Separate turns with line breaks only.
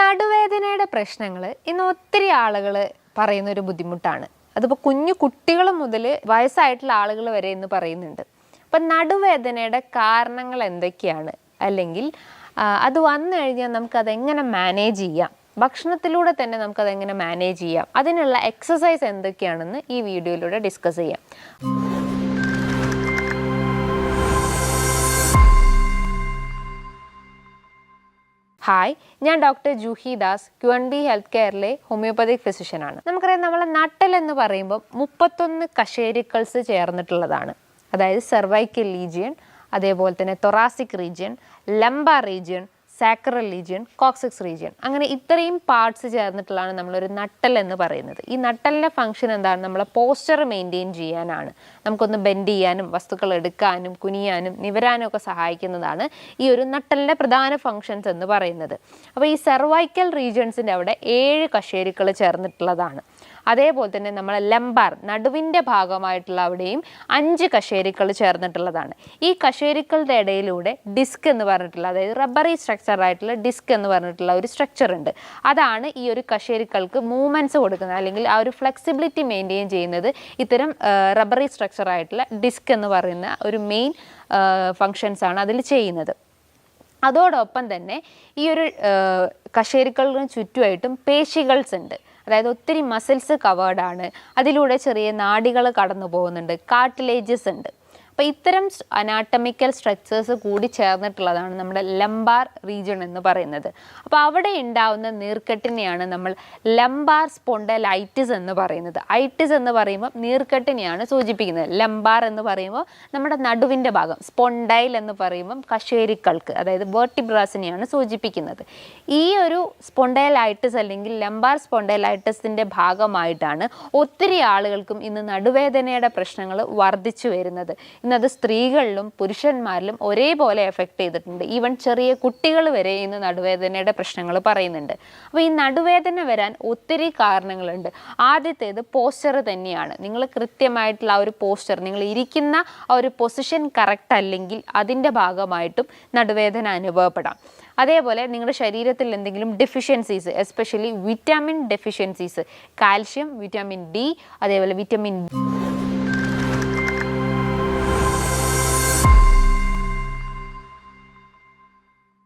നടുവേദനയുടെ പ്രശ്നങ്ങൾ ഇന്ന് ഒത്തിരി ആളുകൾ പറയുന്ന ഒരു ബുദ്ധിമുട്ടാണ്. അതിപ്പോൾ കുഞ്ഞു കുട്ടികൾ മുതൽ വയസ്സായിട്ടുള്ള ആളുകൾ വരെ എന്ന് പറയുന്നുണ്ട്. അപ്പം നടുവേദനയുടെ കാരണങ്ങൾ എന്തൊക്കെയാണ്? അല്ലെങ്കിൽ അത് വന്നു കഴിഞ്ഞാൽ നമുക്കത് എങ്ങനെ മാനേജ് ചെയ്യാം? ഭക്ഷണത്തിലൂടെ തന്നെ നമുക്കത് എങ്ങനെ മാനേജ് ചെയ്യാം? അതിനുള്ള എക്സസൈസ് എന്തൊക്കെയാണെന്ന് ഈ വീഡിയോയിലൂടെ ഡിസ്കസ് ചെയ്യാം. ഹായ് ഞാൻ doctor Juhi Das Q N B health കെയറിലെ homoeopathic ഫിസിഷ്യനാണ് നമുക്കറിയാം നമ്മളെ നട്ടൽ എന്ന് പറയുമ്പോൾ മുപ്പത്തൊന്ന് കശേരിക്കൾസ് ചേർന്നിട്ടുള്ളതാണ്. അതായത് സെർവൈക്കൽ ലീജിയൻ അതേപോലെ തന്നെ thoracic region lumbar region sacral region coccyx region അങ്ങനെ ഇത്രയും പാർട്സ് ചേർന്നിട്ടുള്ളതാണ് നമ്മളൊരു നട്ടൽ എന്ന് പറയുന്നത്. ഈ നട്ടലിന്റെ ഫംഗ്ഷൻ എന്താണ്? നമ്മളെ പോസ്ചർ മെയിന്റെയിൻ ചെയ്യാനാണ്. നമുക്കൊന്ന് ബെൻഡ് ചെയ്യാനും വസ്തുക്കൾ എടുക്കാനും കുനിയാനും നിവരാനും ഒക്കെ സഹായിക്കുന്നതാണ് ഈ ഒരു നട്ടലിന്റെ പ്രധാന ഫങ്ഷൻസ് എന്ന് പറയുന്നത്. അപ്പോൾ ഈ സെർവൈക്കൽ റീജിയൻസിന്റെ അവിടെ ഏഴ് കശേരുക്കൾ ചേർന്നിട്ടുള്ളതാണ്. അതേപോലെ തന്നെ നമ്മളെ ലംബാർ നടുവിന്റെ ഭാഗമായിട്ടുള്ള അവിടെയും അഞ്ച് കശേരികൾ ചേർന്നിട്ടുള്ളതാണ്. ഈ കശേരികളുടെ ഇടയിലൂടെ ഡിസ്ക് എന്ന് പറഞ്ഞിട്ടുള്ള അതായത് റബ്ബറി സ്ട്രക്ചർ ആയിട്ടുള്ള ഡിസ്ക് എന്ന് പറഞ്ഞിട്ടുള്ള ഒരു സ്ട്രക്ചർ ഉണ്ട്. അതാണ് ഈ ഒരു കശേരികൾക്ക് മൂവ്മെന്റ്സ് കൊടുക്കുന്നത്. അല്ലെങ്കിൽ ആ ഒരു ഫ്ലെക്സിബിലിറ്റി മെയിന്റെയിൻ ചെയ്യുന്നത് ഇത്തരം റബ്ബറി സ്ട്രക്ചർ ആയിട്ടുള്ള ഡിസ്ക് എന്ന് പറയുന്ന ഒരു മെയിൻ ഫങ്ഷൻസ് ആണ് അതിൽ ചെയ്യുന്നത്. അതോടൊപ്പം തന്നെ ഈ ഒരു കശേരുക്കളിന് ചുറ്റുമായിട്ടും പേശികൾസ് ഉണ്ട്. അതായത് ഒത്തിരി മസിൽസ് കവേർഡാണ് അതിലൂടെ ചെറിയ നാടികൾ കടന്നു പോകുന്നുണ്ട് കാർട്ടിലേജസ് ഉണ്ട്. അപ്പോൾ ഇത്തരം അനാട്ടമിക്കൽ സ്ട്രക്ചേഴ്സ് കൂടി ചേർന്നിട്ടുള്ളതാണ് നമ്മുടെ ലംബാർ റീജിയൺ എന്ന് പറയുന്നത്. അപ്പോൾ അവിടെ ഉണ്ടാവുന്ന നീർക്കെട്ടിനെയാണ് നമ്മൾ ലംബാർ സ്പോണ്ടലൈറ്റിസ് എന്ന് പറയുന്നത്. ഐറ്റിസ് എന്ന് പറയുമ്പോൾ നീർക്കെട്ടിനെയാണ് സൂചിപ്പിക്കുന്നത്. ലംബാർ എന്ന് പറയുമ്പോൾ നമ്മുടെ നടുവിന്റെ ഭാഗം സ്പോണ്ടൈൽ എന്ന് പറയുമ്പം കശേരിക്കൾക്ക് അതായത് വേർട്ടിബ്രാസിനെയാണ് സൂചിപ്പിക്കുന്നത്. ഈ ഒരു സ്പോണ്ടൈലൈറ്റിസ് അല്ലെങ്കിൽ ലംബാർ സ്പോണ്ടൈലൈറ്റിസിന്റെ ഭാഗമായിട്ടാണ് ഒത്തിരി ആളുകൾക്കും ഇന്ന് നടുവേദനയുടെ പ്രശ്നങ്ങൾ വർദ്ധിച്ചു വരുന്നത്. ഇന്നത് സ്ത്രീകളിലും പുരുഷന്മാരിലും ഒരേപോലെ എഫക്റ്റ് ചെയ്തിട്ടുണ്ട്. ഈവൻ ചെറിയ കുട്ടികൾ വരെ ഇന്ന് നടുവേദനയുടെ പ്രശ്നങ്ങൾ പറയുന്നുണ്ട്. അപ്പോൾ ഈ നടുവേദന വരാൻ ഒത്തിരി കാരണങ്ങളുണ്ട്. ആദ്യത്തേത് പോസ്റ്റർ തന്നെയാണ്. നിങ്ങൾ കൃത്യമായിട്ടുള്ള ആ ഒരു പോസ്റ്റർ നിങ്ങൾ ഇരിക്കുന്ന ആ ഒരു പൊസിഷൻ കറക്റ്റ് അല്ലെങ്കിൽ അതിന്റെ ഭാഗമായിട്ടും നടുവേദന അനുഭവപ്പെടാം. അതേപോലെ നിങ്ങളുടെ ശരീരത്തിൽ എന്തെങ്കിലും deficiencies especially vitamin deficiencies calcium vitamin D അതേപോലെ വിറ്റാമിൻ